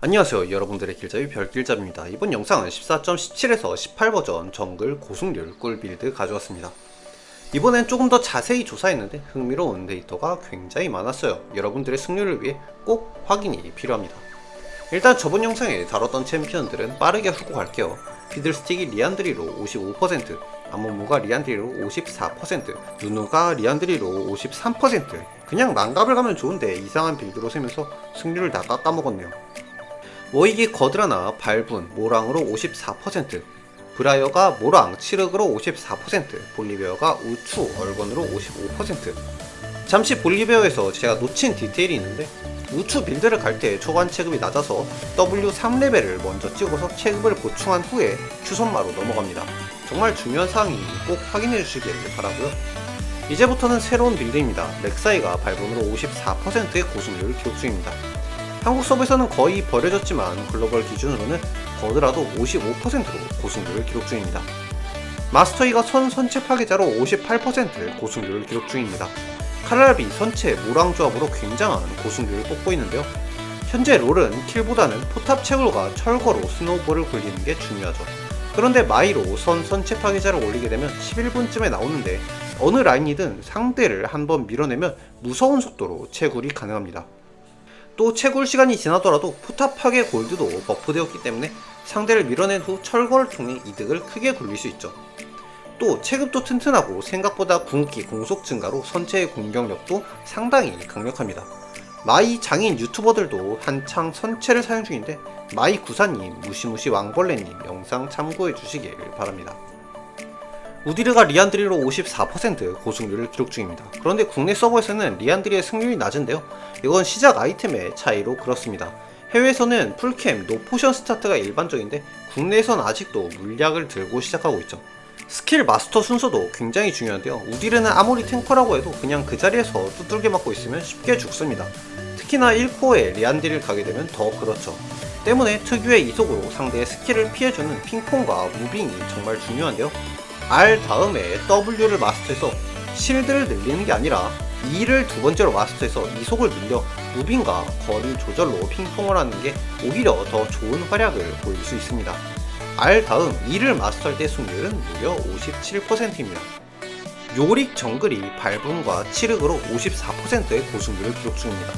안녕하세요 여러분들의 길잡이 별길잡입니다. 이번 영상은 14.17에서 18 버전 정글 고승률 꿀 빌드 가져왔습니다. 이번엔 조금 더 자세히 조사했는데 흥미로운 데이터가 굉장히 많았어요. 여러분들의 승률을 위해 꼭 확인이 필요합니다. 일단 저번 영상에 다뤘던 챔피언들은 빠르게 훑고 갈게요. 피들스틱이 리안드리로 55% 아모무가 리안드리로 54% 누누가 리안드리로 53% 그냥 망갑을 가면 좋은데 이상한 빌드로 세면서 승률을 다 깎아먹었네요 모이기 거드라나 발분, 모랑으로 54%, 브라이어가 모랑, 치륵으로 54%, 볼리베어가 우추, 얼건으로 55%. 잠시 볼리베어에서 제가 놓친 디테일이 있는데 우추 빌드를 갈 때 초반 체급이 낮아서 W3레벨을 먼저 찍어서 체급을 보충한 후에 Q선마로 넘어갑니다. 정말 중요한 사항이니 꼭 확인해 주시길 바라고요. 이제부터는 새로운 빌드입니다. 렉사이가 발본으로 54%의 고승률을 기록 중입니다. 한국 서버에서는 거의 버려졌지만 글로벌 기준으로는 거드라도 55%로 고승률을 기록 중입니다. 마스터이가 선 선체 파괴자로 58% 고승률을 기록 중입니다. 칼날비 선체 모랑 조합으로 굉장한 고승률을 뽐고 있는데요. 현재 롤은 킬보다는 포탑 채굴과 철거로 스노우볼을 굴리는 게 중요하죠. 그런데 마이로 선 선체 파괴자를 올리게 되면 11분쯤에 나오는데 어느 라인이든 상대를 한번 밀어내면 무서운 속도로 채굴이 가능합니다. 또 채굴 시간이 지나더라도 포탑 파괴 골드도 버프되었기 때문에 상대를 밀어낸 후 철거를 통해 이득을 크게 굴릴 수 있죠. 또 체급도 튼튼하고 생각보다 궁기 공속 증가로 선체의 공격력도 상당히 강력합니다. 마이 장인 유튜버들도 한창 선체를 사용 중인데 마이 구사님, 무시무시 왕벌레님 영상 참고해 주시길 바랍니다. 우디르가 리안드리로 54% 고승률을 기록 중입니다. 그런데 국내 서버에서는 리안드리의 승률이 낮은데요. 이건 시작 아이템의 차이로 그렇습니다. 해외에서는 풀캠, 노포션 스타트가 일반적인데 국내에선 아직도 물약을 들고 시작하고 있죠. 스킬 마스터 순서도 굉장히 중요한데요. 우디르는 아무리 탱커라고 해도 그냥 그 자리에서 두들겨 맞고 있으면 쉽게 죽습니다. 특히나 1코어에 리안드리를 가게 되면 더 그렇죠. 때문에 특유의 이속으로 상대의 스킬을 피해주는 핑퐁과 무빙이 정말 중요한데요. R 다음에 W를 마스터해서 실드를 늘리는 게 아니라 E를 두 번째로 마스터해서 이속을 늘려 무빙과 거리 조절로 핑퐁을 하는 게 오히려 더 좋은 활약을 보일 수 있습니다. R 다음 E를 마스터할 때 승률은 무려 57%입니다. 요릭 정글이 발분과 치륵으로 54%의 고승률을 기록 중입니다.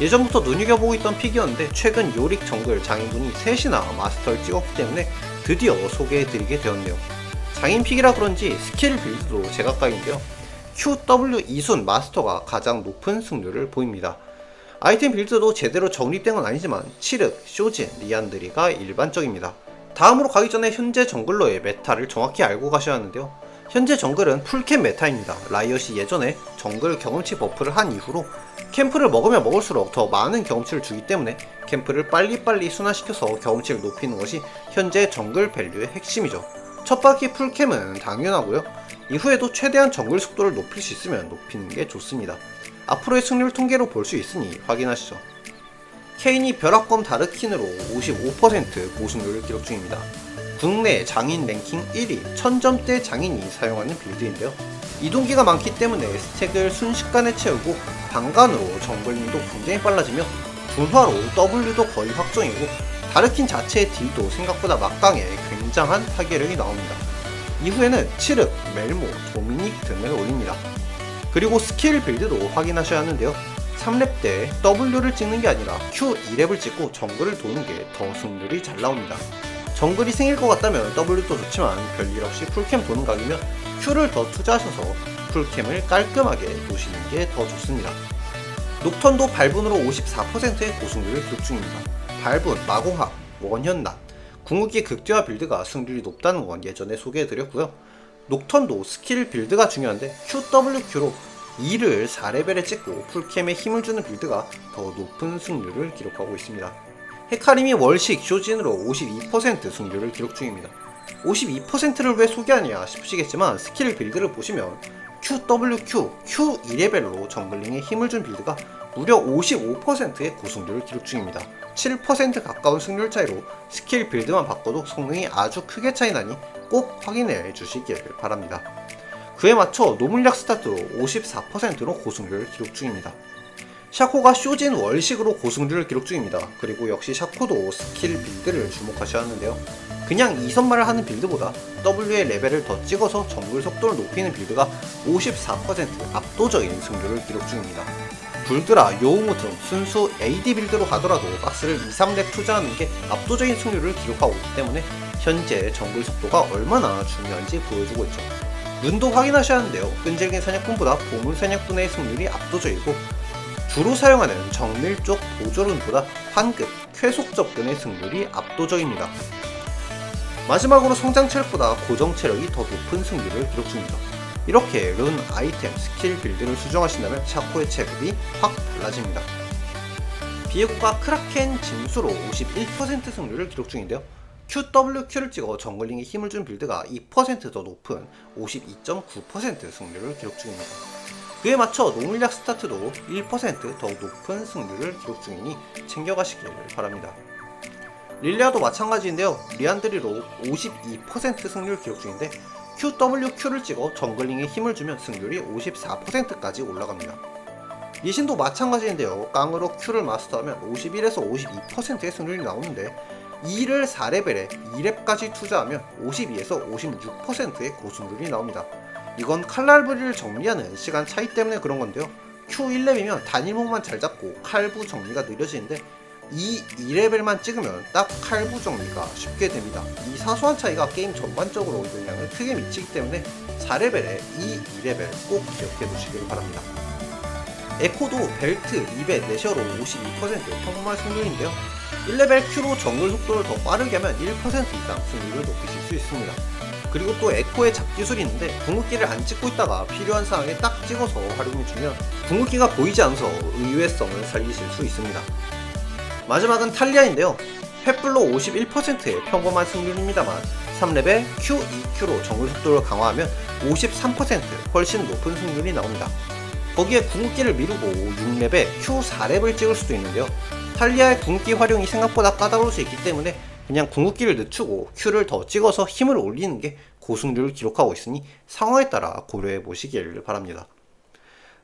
예전부터 눈여겨보고 있던 픽이었는데 최근 요릭 정글 장인분이 셋이나 마스터를 찍었기 때문에 드디어 소개해드리게 되었네요. 장인 픽이라 그런지 스킬 빌드도 제각각인데요. QW 이순 마스터가 가장 높은 승률을 보입니다. 아이템 빌드도 제대로 정립된 건 아니지만 치륵, 쇼진, 리안드리가 일반적입니다. 다음으로 가기 전에 현재 정글러의 메타를 정확히 알고 가셔야 하는데요. 현재 정글은 풀캠 메타입니다. 라이엇이 예전에 정글 경험치 버프를 한 이후로 캠프를 먹으면 먹을수록 더 많은 경험치를 주기 때문에 캠프를 빨리빨리 순환시켜서 경험치를 높이는 것이 현재 정글 밸류의 핵심이죠. 첫 바퀴 풀캠은 당연하고요. 이후에도 최대한 정글 속도를 높일 수 있으면 높이는 게 좋습니다. 앞으로의 승률 통계로 볼 수 있으니 확인하시죠. 케인이 벼락검 다르킨으로 55% 고승률을 기록 중입니다. 국내 장인 랭킹 1위 1000점대 장인이 사용하는 빌드인데요. 이동기가 많기 때문에 스택을 순식간에 채우고 방간으로 정글링도 굉장히 빨라지며 분화로 W도 거의 확정이고 다르킨 자체의 딜도 생각보다 막강해 굉장한 타격력이 나옵니다. 이후에는 치륵, 멜모, 도미닉 등을 올립니다. 그리고 스킬 빌드도 확인하셔야 하는데요. 3렙 때 W를 찍는 게 아니라 Q 2렙을 찍고 정글을 도는 게 더 승률이 잘 나옵니다. 정글이 생길 것 같다면 W도 좋지만 별일 없이 풀캠 도는 각이면 Q를 더 투자하셔서 풀캠을 깔끔하게 도시는 게 더 좋습니다. 녹턴도 발분으로 54%의 고승률을 기록 중입니다. 발분, 마공학, 원현난, 궁극기 극대화 빌드가 승률이 높다는 건 예전에 소개해드렸고요. 녹턴도 스킬 빌드가 중요한데 QWQ로 2를 4레벨에 찍고 풀캠에 힘을 주는 빌드가 더 높은 승률을 기록하고 있습니다. 헤카림이 월식 쇼진으로 52% 승률을 기록 중입니다. 52%를 왜 소개하냐 싶으시겠지만 스킬 빌드를 보시면 QWQ, Q 2레벨로 정글링에 힘을 준 빌드가 무려 55%의 고승률을 기록 중입니다. 7% 가까운 승률 차이로 스킬 빌드만 바꿔도 성능이 아주 크게 차이 나니 꼭 확인해 주시길 바랍니다. 그에 맞춰 노물약 스타트로 54%로 고승률을 기록 중입니다. 샤코가 쇼진 월식으로 고승률을 기록 중입니다. 그리고 역시 샤코도 스킬 빌드를 주목하셔야 하는데요. 그냥 이선말을 하는 빌드보다 W의 레벨을 더 찍어서 정글 속도를 높이는 빌드가 54% 압도적인 승률을 기록 중입니다. 불드라, 요우무 등 순수 AD 빌드로 가더라도 박스를 2, 3렙 투자하는 게 압도적인 승률을 기록하고 있기 때문에 현재 정글 속도가 얼마나 중요한지 보여주고 있죠. 눈도 확인하셔야 하는데요. 끈질긴 사냥꾼보다 보물 사냥꾼의 승률이 압도적이고 주로 사용하는 정밀 쪽 보조룬보다 환급, 쾌속 접근의 승률이 압도적입니다. 마지막으로 성장 체력보다 고정 체력이 더 높은 승률을 기록 중입니다. 이렇게 룬, 아이템, 스킬 빌드를 수정하신다면 샤코의 체급이 확 달라집니다. 비에고가 크라켄 징수로 51% 승률을 기록 중인데요. QWQ를 찍어 정글링에 힘을 준 빌드가 2%더 높은 52.9% 승률을 기록 중입니다. 그에 맞춰 노물약 스타트도 1% 더욱 높은 승률을 기록 중이니 챙겨가시길 바랍니다. 릴리아도 마찬가지인데요. 리안드리로 52% 승률 기록 중인데 QWQ를 찍어 정글링에 힘을 주면 승률이 54%까지 올라갑니다. 리신도 마찬가지인데요. 깡으로 Q를 마스터하면 51에서 52%의 승률이 나오는데 2를 4레벨에 2렙까지 투자하면 52에서 56%의 고승률이 나옵니다. 이건 칼날부리를 정리하는 시간 차이 때문에 그런 건데요. Q1렙이면 단일목만 잘 잡고 칼부 정리가 느려지는데 이 2레벨만 찍으면 딱 칼부 정리가 쉽게 됩니다. 이 사소한 차이가 게임 전반적으로 영향을 크게 미치기 때문에 4레벨에 이 2레벨 꼭 기억해 두시길 바랍니다. 에코도 벨트, 2배, 내셔로 52% 평범한 승률인데요. 1레벨 Q로 정글 속도를 더 빠르게 하면 1% 이상 승률을 높이실 수 있습니다. 그리고 또 에코의 잡기술이 있는데 궁극기를 안 찍고 있다가 필요한 상황에 딱 찍어서 활용해주면 궁극기가 보이지 않아서 의외성을 살리실 수 있습니다. 마지막은 탈리아인데요. 횃불로 51%의 평범한 승률입니다만 3레벨 Q, 2Q로 정글 속도를 강화하면 53% 훨씬 높은 승률이 나옵니다. 거기에 궁극기를 미루고 6렙에 Q4렙을 찍을 수도 있는데요. 탈리아의 궁극기 활용이 생각보다 까다로울 수 있기 때문에 그냥 궁극기를 늦추고 Q를 더 찍어서 힘을 올리는 게 고승률을 기록하고 있으니 상황에 따라 고려해 보시길 바랍니다.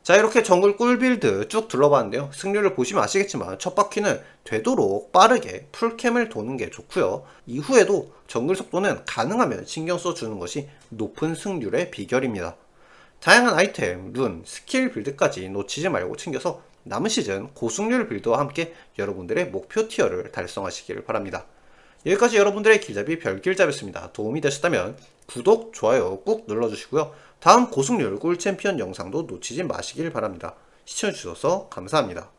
자 이렇게 정글 꿀빌드 쭉 둘러봤는데요. 승률을 보시면 아시겠지만 첫 바퀴는 되도록 빠르게 풀캠을 도는 게 좋고요. 이후에도 정글 속도는 가능하면 신경 써주는 것이 높은 승률의 비결입니다. 다양한 아이템, 룬, 스킬 빌드까지 놓치지 말고 챙겨서 남은 시즌 고승률 빌드와 함께 여러분들의 목표 티어를 달성하시길 바랍니다. 여기까지 여러분들의 길잡이 별길잡이었습니다. 도움이 되셨다면 구독, 좋아요 꾹 눌러주시고요 다음 고승률 꿀 챔피언 영상도 놓치지 마시길 바랍니다. 시청해주셔서 감사합니다.